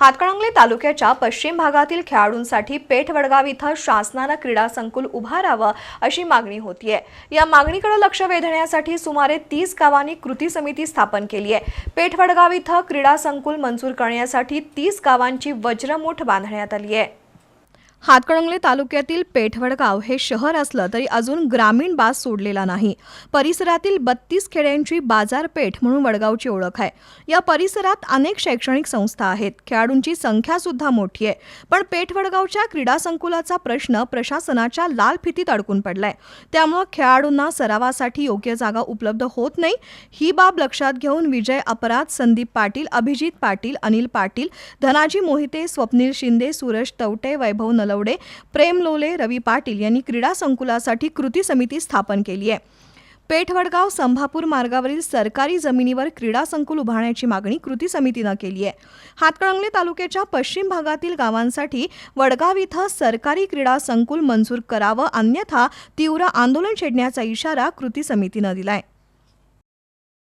हातकणंगले तालुक्याच्या पश्चिम भागातील खेळाडूंसाठी पेठ वडगाव इथं शासनानं क्रीडा संकुल उभारावं अशी मागणी होतीये. या मागणीकडे लक्ष वेधण्यासाठी सुमारे तीस गावांनी कृती समिती स्थापन केली आहे. पेठ वडगाव इथं क्रीडा संकुल मंजूर करण्यासाठी तीस गावांची वज्रमूठ बांधण्यात आली आहे. हातकणंगले तालुक्यातील पेठवडगाव हे शहर असलं तरी अजून ग्रामीण बाज सोडलेला नाही. परिसरातील बत्तीस खेड्यांची बाजारपेठ म्हणून वडगावची ओळख आहे. या परिसरात अनेक शैक्षणिक संस्था आहेत. खेळाडूंची संख्या सुद्धा मोठी आहे. पण पेठवडगावच्या क्रीडा संकुलाचा प्रश्न प्रशासनाच्या लाल फितीत अडकून पडलाय. त्यामुळं खेळाडूंना सरावासाठी योग्य जागा उपलब्ध होत नाही. ही बाब लक्षात घेऊन विजय अपराध संदीप पाटील अभिजित पाटील अनिल पाटील धनाजी मोहिते स्वप्नील शिंदे सूरज तवटे वैभव नलवडे प्रेम लोले रवी पाटील यांनी क्रीडा संकुलासाठी कृती समिती स्थापन केली आहे. पेठवडगाव संभापूर मार्गावरील सरकारी जमिनीवर क्रीडा संकुल उभारण्याची मागणी कृती समितीनं केली आहे. हातकणंगले तालुक्याच्या पश्चिम भागातील गावांसाठी वडगाव इथं सरकारी क्रीडा संकुल मंजूर करावं अन्यथा तीव्र आंदोलन छेडण्याचा इशारा कृती समितीनं दिलाय.